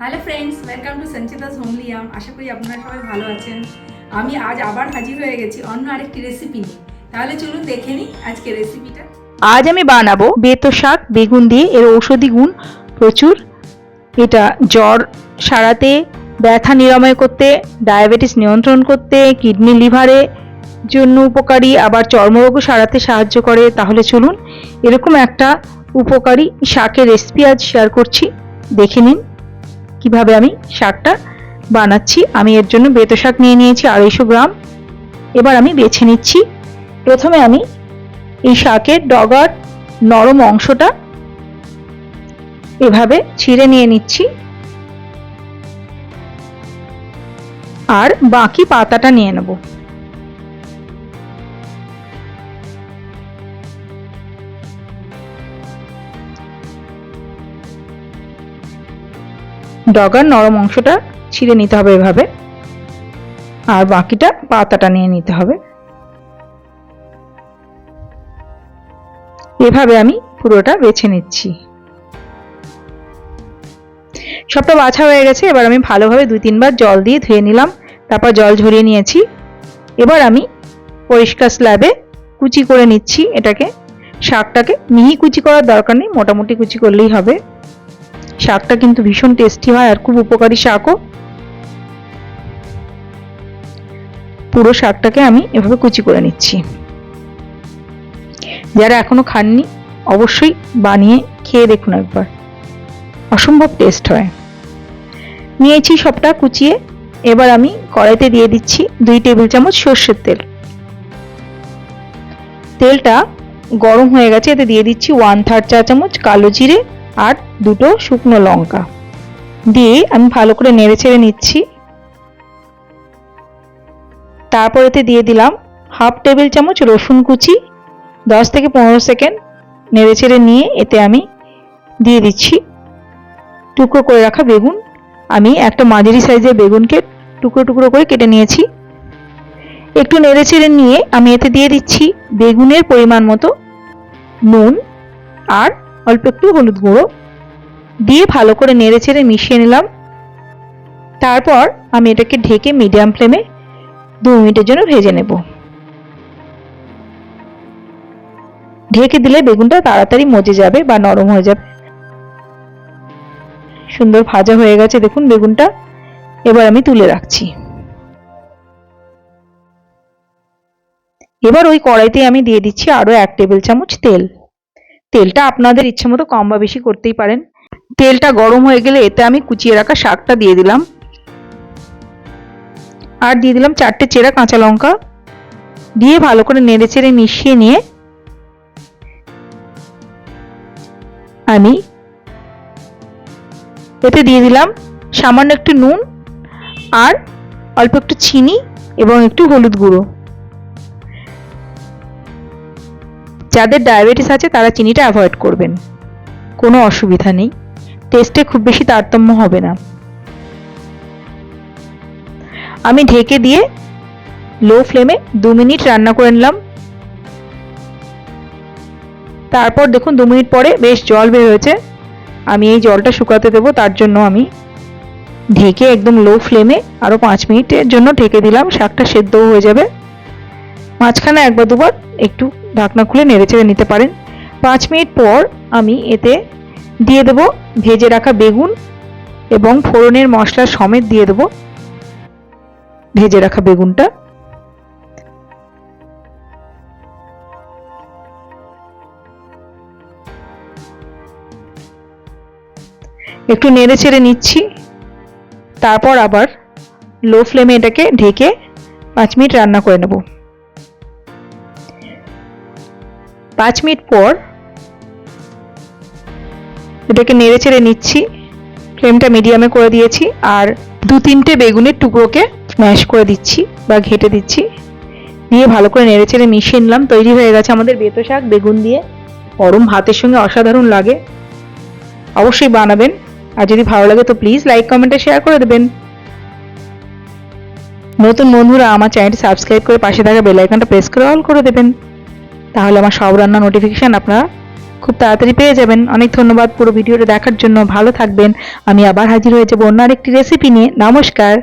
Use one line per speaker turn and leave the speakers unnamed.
Hello friends welcome to Sanchita's হোমলিয়াম আশা করি আপনারা সবাই ভালো আছেন। আমি আজ আবার হাজির হয়ে গেছি অন্য আরেকটি রেসিপি নিয়ে। তাহলে চলুন দেখে নিই আজকে রেসিপিটা
আজ আমি বানাবো বেতো শাক, বেগুন দিয়ে এর ঔষধি গুণ প্রচুর। এটা জ্বর সারাতে, ব্যথা নিরাময় করতে, ডায়াবেটিস নিয়ন্ত্রণ করতে, কিডনি লিভারে জন্য উপকারী, আবার চর্মরোগও সারাতে সাহায্য করে। তাহলে চলুন এরকম একটা উপকারী শাকের রেসিপি আজ শেয়ার করছি। দেখে নিন। কীভাবে আমি শাকটা বানাচ্ছি, আমি এর জন্য বেত শাক নিয়ে নিয়েছি আড়াইশো গ্রাম। এবার আমি বেছে নিচ্ছি, প্রথমে আমি এই শাকের ডগার নরম অংশটা এভাবে ছিঁড়ে নিয়ে নিচ্ছি। আর বাকি পাতাটা নিয়ে নেব। ডগার নরম অংশটা ছিঁড়ে নিতে হবে এভাবে। আর বাকিটা পাতাটা নিয়ে নিতে হবে। এভাবে আমি পুরোটা বেছে নিচ্ছি। সবটা বাছা হয়ে গেছে, এবার আমি ভালোভাবে দুই তিনবার জল দিয়ে ধুয়ে নিলাম, তারপর জল ঝরিয়ে নিয়েছি। এবার আমি পরিষ্কার স্ল্যাবে কুচি করে নিচ্ছি এটাকে। শাকটাকে মিহি কুচি করার দরকার নেই, মোটামুটি কুচি করলেই হবে। শাকটা কিন্তু ভীষণ টেস্টি হয় আর খুব উপকারী শাকও। পুরো শাকটাকে আমি এভাবে কুচি করে নিচ্ছি। যারা এখনও খাননি, অবশ্যই বানিয়ে খেয়ে দেখুন একবার। অসম্ভব টেস্ট হয়। নিয়েছি সবটা কুচিয়ে, এবার আমি কড়াইতে দিয়ে দিচ্ছি দুই টেবিল চামচ সর্ষের তেল। তেলটা গরম হয়ে গেছে, এতে দিয়ে দিচ্ছি ওয়ান থার্ড চা চামচ কালো জিরে আর দুটো শুকনো লঙ্কা। দিয়ে আমি ভালো করে নেড়ে ছেড়ে নিচ্ছি। তারপর এতে দিয়ে দিলাম হাফ টেবিল চামচ রসুন কুচি। দশ থেকে পনেরো সেকেন্ড নেড়ে ছেড়ে নিয়ে এতে আমি দিয়ে দিচ্ছি টুকরো করে রাখা বেগুন। আমি একটা মাঝারি সাইজের বেগুনকে টুকরো টুকরো করে কেটে নিয়েছি। একটু নেড়ে ছেড়ে নিয়ে আমি এতে দিয়ে দিচ্ছি বেগুনের পরিমাণ মতো নুন আর অল্প একটু হলুদ গুঁড়ো দিয়ে ভালো করে নেড়ে ছেড়ে মিশিয়ে নিলাম। তারপর আমি এটাকে ঢেকে মিডিয়াম ফ্লেমে দু মিনিটের জন্য ভেজে নেব। ঢেকে দিলে বেগুনটা তাড়াতাড়ি মজে যাবে বা নরম হয়ে যাবে। সুন্দর ভাজা হয়ে গেছে দেখুন বেগুনটা। এবার আমি তুলে রাখছি। এবার ওই কড়াইতে আমি দিয়ে দিচ্ছি আরও এক টেবিল চামচ তেল। তেলটা আপনাদের ইচ্ছে মতো কম বা বেশি করতেই পারেন। তেলটা গরম হয়ে গেলে এতে আমি কুচিয়ে রাখা শাকটা দিয়ে দিলাম। আর দিয়ে দিলাম চারটে চেরা কাঁচা লঙ্কা। দিয়ে ভালো করে নেড়ে চেড়ে মিশিয়ে নিয়ে আমি এতে দিয়ে দিলাম সামান্য একটু নুন আর অল্প একটু চিনি এবং একটু হলুদ গুঁড়ো। যাদের ডায়াবেটিস আছে তারা চিনিটা অ্যাভয়েড করবেন। কোনো অসুবিধা নেই। টেস্টে খুব বেশি তারতম্য হবে না। আমি ঢেকে দিয়ে লো ফ্লেমে দু মিনিট রান্না করে নিলাম। তারপর দেখুন দু মিনিট পরে বেশ জল বের হয়েছে। আমি এই জলটা শুকাতে দেবো, তার জন্য আমি ঢেকে একদম লো ফ্লেমে আরও পাঁচ মিনিটের জন্য ঢেকে দিলাম। শাকটা সেদ্ধও হয়ে যাবে। মাঝখানে একবার দুবার একটু ঢাকনা খুলে নেড়ে চেড়ে নিতে পারেন। পাঁচ মিনিট পর আমি এতে দিয়ে দেবো ভেজে রাখা বেগুন এবং ফোড়নের মশলা সমেত দিয়ে দেবো ভেজে রাখা বেগুনটা। একটু নেড়ে ছেড়ে নিচ্ছি, তারপর আবার লো ফ্লেমে এটাকে ঢেকে পাঁচ মিনিট রান্না করে নেব। পাঁচ মিনিট পর এটাকে নেড়ে ছেড়ে নিচ্ছি। ফ্লেমটা মিডিয়ামে করে দিয়েছি আর দু তিনটে বেগুনের টুকরোকে ম্যাশ করে দিচ্ছি বা ঘেটে দিচ্ছি। দিয়ে ভালো করে নেড়ে চেড়ে মিশিয়ে নিলাম। তৈরি হয়ে গেছে আমাদের বেতো শাক, বেগুন দিয়ে। গরম ভাতের সঙ্গে অসাধারণ লাগে। অবশ্যই বানাবেন। আর যদি ভালো লাগে তো প্লিজ লাইক কমেন্টে শেয়ার করে দেবেন। নতুন বন্ধুরা আমার চ্যানেলটি সাবস্ক্রাইব করে পাশে থাকা বেল আইকনটা প্রেস করে অল করে দেবেন। তাহলে আমার সব রান্না নোটিফিকেশান আপনারা খুব তাড়াতাড়ি পেয়ে যাবেন। অনেক ধন্যবাদ পুরো ভিডিওটা দেখার জন্য। ভালো থাকবেন। আমি আবার হাজির হয়ে যাব অন্য আরেকটি রেসিপি নিয়ে। নমস্কার।